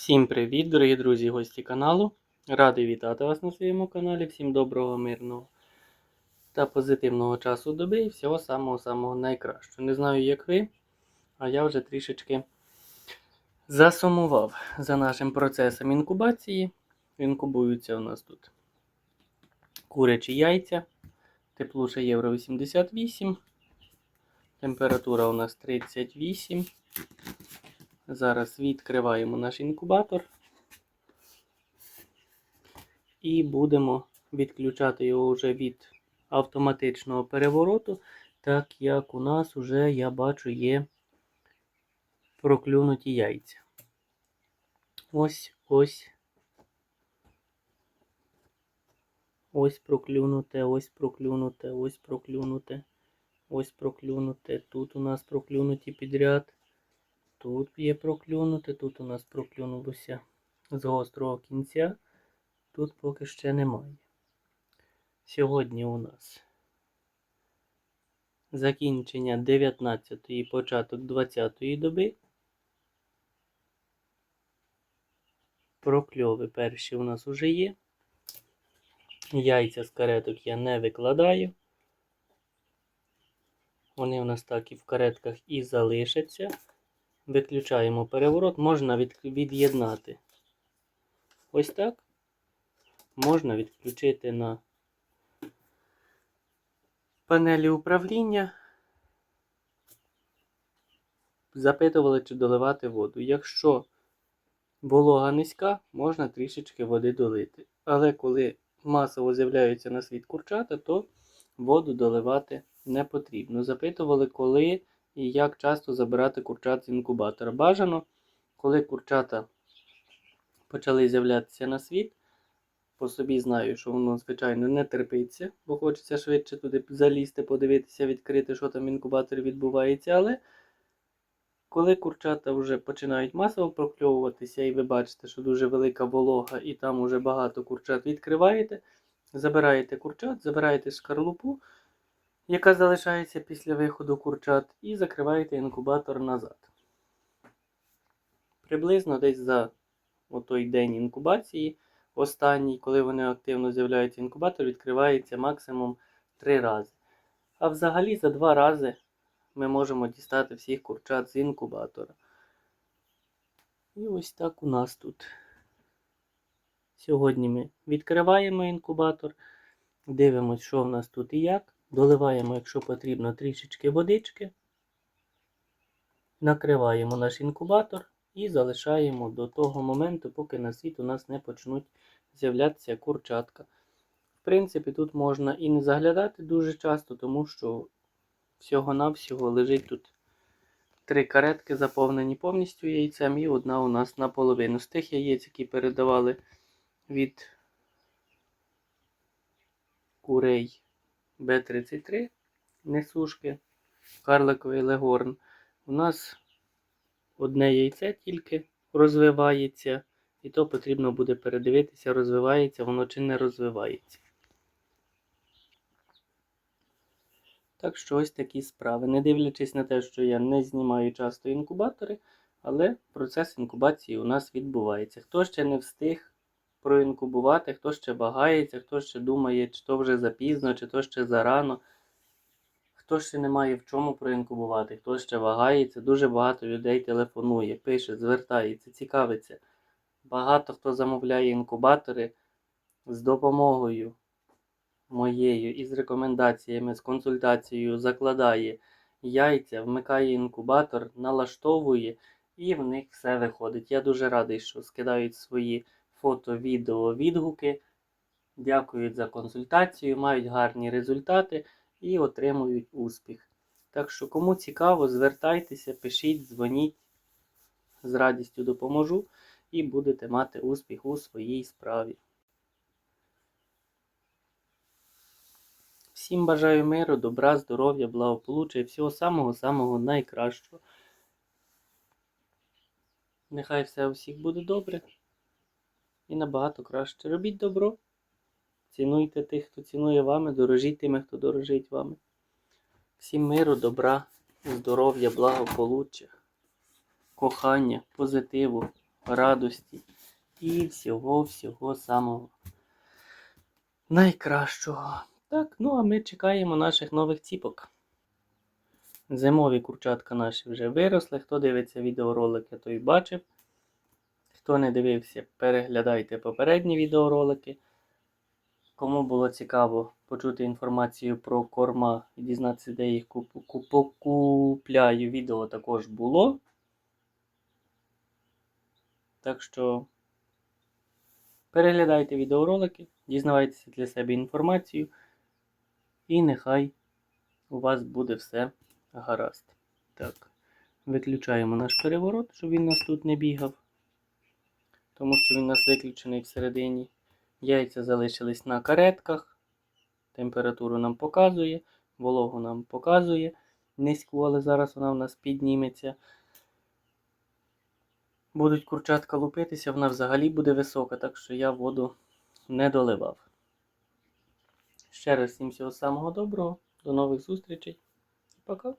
Всім привіт, дорогі друзі і гості каналу. Радий вітати вас на своєму каналі. Всім доброго, мирного та позитивного часу доби і всього самого-самого найкращого. Не знаю, як ви, а я вже трішечки засумував за нашим процесом інкубації. Інкубуються у нас тут курячі яйця, теплуша євро 88, температура у нас 38. Зараз відкриваємо наш інкубатор і будемо відключати його вже від автоматичного перевороту, так як у нас вже, я бачу, є проклюнуті яйця. Ось ось. Ось проклюнуте, ось проклюнуте, ось проклюнуте, ось проклюнуте. Тут у нас проклюнуті підряд. Тут є проклюнуте, тут у нас проклюнулося з гострого кінця. Тут поки ще немає. Сьогодні у нас закінчення 19 і початок 20 доби. Прокльови перші у нас вже є. Яйця з кареток я не викладаю. Вони у нас так і в каретках і залишаться. Виключаємо переворот, можна від, від'єднати. Ось так. Можна відключити на панелі управління. Запитували, чи доливати воду. Якщо волога низька, можна трішечки води долити. Але коли масово з'являються на світ курчата, то воду доливати не потрібно. Запитували, коли і як часто забирати курчат з інкубатора. Бажано, коли курчата почали з'являтися на світ. По собі знаю, що воно, звичайно, не терпиться, бо хочеться швидше туди залізти, подивитися, відкрити, що там в інкубаторі відбувається. Але коли курчата вже починають масово прокльовуватися, і ви бачите, що дуже велика волога, і там уже багато курчат відкриваєте, забираєте курчат, забираєте шкарлупу яка залишається після виходу курчат, і закриваєте інкубатор назад. Приблизно десь за той день інкубації, останній, коли вони активно з'являються, інкубатор відкривається максимум 3 рази. А взагалі за 2 рази ми можемо дістати всіх курчат з інкубатора. І ось так у нас тут. Сьогодні ми відкриваємо інкубатор, дивимося, що в нас тут і як. Доливаємо, якщо потрібно, трішечки водички, накриваємо наш інкубатор і залишаємо до того моменту, поки на світ у нас не почнуть з'являтися курчатка. В принципі, тут можна і не заглядати дуже часто, тому що всього-навсього лежить тут три каретки, заповнені повністю яйцем, і одна у нас наполовину. З тих яєць, які передавали від курей. Б-33 несушки, карликовий легорн. У нас одне яйце тільки розвивається, і то потрібно буде передивитися, розвивається воно чи не розвивається. Так що ось такі справи. Не дивлячись на те, що я не знімаю часто інкубатори, але процес інкубації у нас відбувається. Хто ще не встиг проінкубувати, хто ще вагається, хто ще думає, чи то вже запізно, чи то ще зарано. Хто ще не має в чому проінкубувати, хто ще вагається, дуже багато людей телефонує, пише, звертається, цікавиться. Багато хто замовляє інкубатори з допомогою моєю і з рекомендаціями, з консультацією закладає яйця, вмикає інкубатор, налаштовує і в них все виходить. Я дуже радий, що скидають свої фото, відео, відгуки, дякують за консультацію, мають гарні результати і отримують успіх. Так що, кому цікаво, звертайтеся, пишіть, дзвоніть, з радістю допоможу і будете мати успіх у своїй справі. Всім бажаю миру, добра, здоров'я, благополуччя і всього самого-самого найкращого. Нехай все у всіх буде добре і набагато краще. Робіть добро. Цінуйте тих, хто цінує вами, дорожіть тими, хто дорожить вами. Всім миру, добра, здоров'я, благополуччя, кохання, позитиву, радості і всього-всього самого найкращого. Так, ну а ми чекаємо наших нових ціпок. Зимові курчатка наші вже виросли. Хто дивиться відеоролики, той бачив. Хто не дивився, переглядайте попередні відеоролики. Кому було цікаво почути інформацію про корма і дізнатися, де їх куп- куп- відео також було. Так що переглядайте відеоролики, дізнавайтеся для себе інформацію, і нехай у вас буде все гаразд. Так, виключаємо наш переворот, щоб він нас тут не бігав, тому що він у нас виключений всередині. Яйця залишились на каретках. Температуру нам показує, вологу нам показує низьку, але зараз вона в нас підніметься. Будуть курчатка лупитися, вона взагалі буде висока, так що я воду не доливав. Ще раз всім всього самого доброго, до нових зустрічей. Пока.